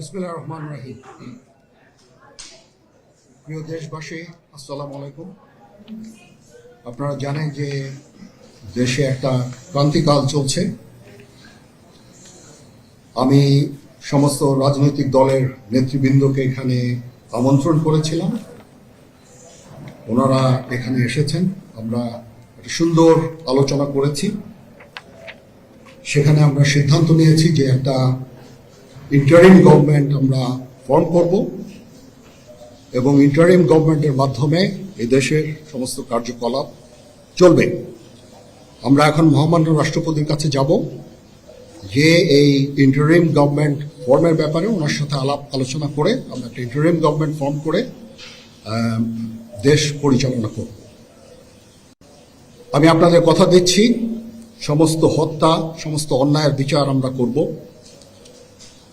রহমান রাহিম। প্রিয় দেশবাসী, আসসালামু আলাইকুম। আপনারা জানেন যে দেশে একটা ক্রান্তিকাল চলছে। আমি সমস্ত রাজনৈতিক দলের নেতৃবৃন্দকে এখানে আমন্ত্রণ করেছিলাম। ওনারা এখানে এসেছেন। আমরা একটা সুন্দর আলোচনা করেছি। সেখানে আমরা সিদ্ধান্ত নিয়েছি যে একটা ইন্টারিম গভর্নমেন্ট আমরা ফর্ম করব এবং ইন্টারিম গভর্নমেন্টের মাধ্যমে দেশের সমস্ত কার্যকলাপ চলবে। আমরা এখন মহামান্য রাষ্ট্রপতির কাছে যাব, যে এই ইন্টারিম গভর্নমেন্ট ফর্মের ব্যাপারে ওনার সাথে আলাপ আলোচনা করে আমরা একটা ইন্টারিম গভর্নমেন্ট ফর্ম করে দেশ পরিচালনা করব। আমি আপনাদের কথা দিচ্ছি, সমস্ত হত্যা, সমস্ত অন্যায়ের বিচার আমরা করব।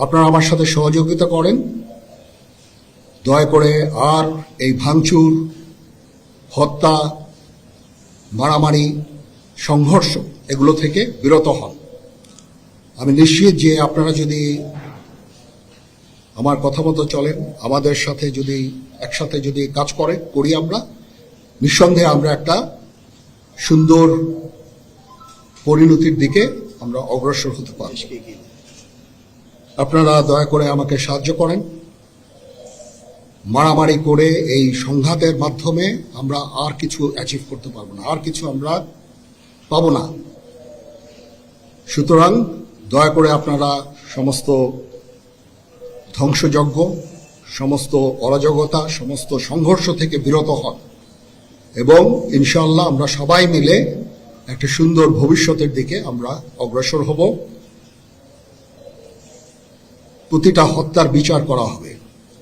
আপনারা আমার সাথে সহযোগিতা করেন। দয়া করে আর এই ভাঙচুর, হত্যা, মারামারি, সংঘর্ষ এগুলো থেকে বিরত হন। আমি নিশ্চিত যে আপনারা যদি আমার কথা মতো চলেন, আমাদের সাথে যদি, একসাথে যদি কাজ করে, করি আমরা, নিঃসন্দেহে আমরা একটা সুন্দর পরিণতির দিকে আমরা অগ্রসর হতে পারব। আপনারা দয়া করে আমাকে সাহায্য করেন। মারামারি করে এই সংঘাতের মাধ্যমে আমরা আর কিছু অ্যাচিভ করতে পারব না, আর কিছু আমরা পাবো না। সুতরাং দয়া করে আপনারা সমস্ত ধ্বংসযজ্ঞ, সমস্ত অরাজকতা, সমস্ত সংঘর্ষ থেকে বিরত হন এবং ইনশাল্লাহ আমরা সবাই মিলে একটা সুন্দর ভবিষ্যতের দিকে আমরা অগ্রসর হব। প্রতিটা হত্যার বিচার করা হবে।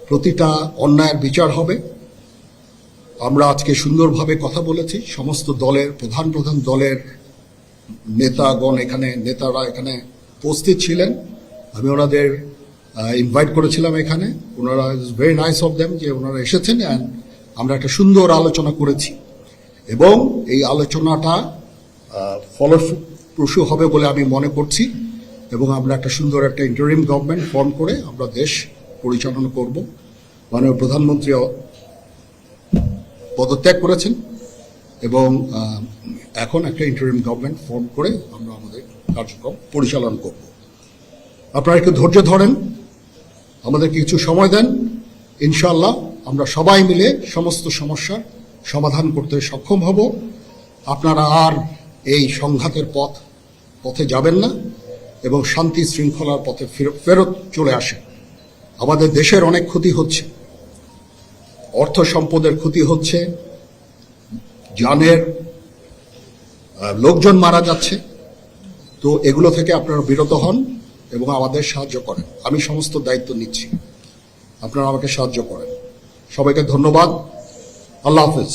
প্রতিটা অন্যায়ের বিচার হবে। আমরা আজকে সুন্দরভাবে কথা বলেছি। সমস্ত দলের, প্রধান প্রধান দলের নেতাগণ এখানে, নেতারা এখানে উপস্থিত ছিলেন। আমি ওনাদের ইনভাইট করেছিলাম এখানে। ওনারা is very nice of them যে ওনারা এসেছেন অ্যান্ড আমরা একটা সুন্দর আলোচনা করেছি। এবং এই আলোচনাটা ফলপ্রসূ হবে বলে আমি মনে করছি। এবং আমরা একটা সুন্দর একটা ইন্টারিম গভর্নমেন্ট ফর্ম করে আমরা দেশ পরিচালনা করব। মাননীয় প্রধানমন্ত্রী পদত্যাগ করেছেন এবং এখন একটা ইন্টারিম গভর্নমেন্ট ফর্ম করে আমরা আমাদের কার্যক্রম পরিচালন করব। আপনারা একটু ধৈর্য ধরেন, আমাদের কিছু সময় দেন ইনশাল্লাহ আমরা সবাই মিলে সমস্ত সমস্যার সমাধান করতে সক্ষম হব। আপনারা আর এই সংঘাতের পথ, পথে যাবেন না। এবং শান্তি শৃঙ্খলার পথে ফেরত চলে আসে। আমাদের দেশের অনেক ক্ষতি হচ্ছে। অর্থ সম্পদের ক্ষতি হচ্ছে। জানের লোকজন মারা যাচ্ছে। তো এগুলো থেকে আপনারা বিরত হন এবং আমাদের সাহায্য করেন। আমি সমস্ত দায়িত্ব নিচ্ছি। আপনারা আমাকে সাহায্য করেন। সবাইকে ধন্যবাদ। আল্লাহ হাফেজ।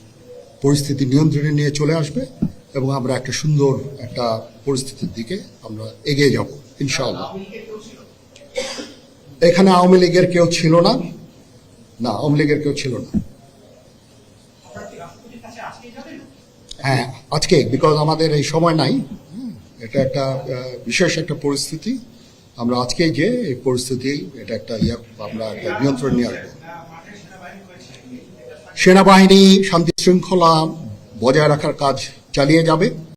পরিস্থিতি নিয়ন্ত্রণে নিয়ে চলে আসবে এবং আমরা একটা সুন্দর একটা পরিস্থিতির দিকে আমরা এগিয়ে যাব, ইনশাআল্লাহ। এখানে আওয়ামী লীগের কেউ ছিল না? না, আওয়ামী লীগের কেউ ছিল না। হ্যাঁ আজকে বিকজ আমাদের এই সময় নাই। এটা একটা বিশেষ একটা পরিস্থিতি। আমরা আজকেই যে এই পরিস্থিতি, এটা একটা ইয়ে আমরা একটা নিয়ন্ত্রণ নিয়ে আসব। সেনাবাহিনী শান্তি শৃঙ্খলা বজায় রাখার কাজ চালিয়ে যাবে।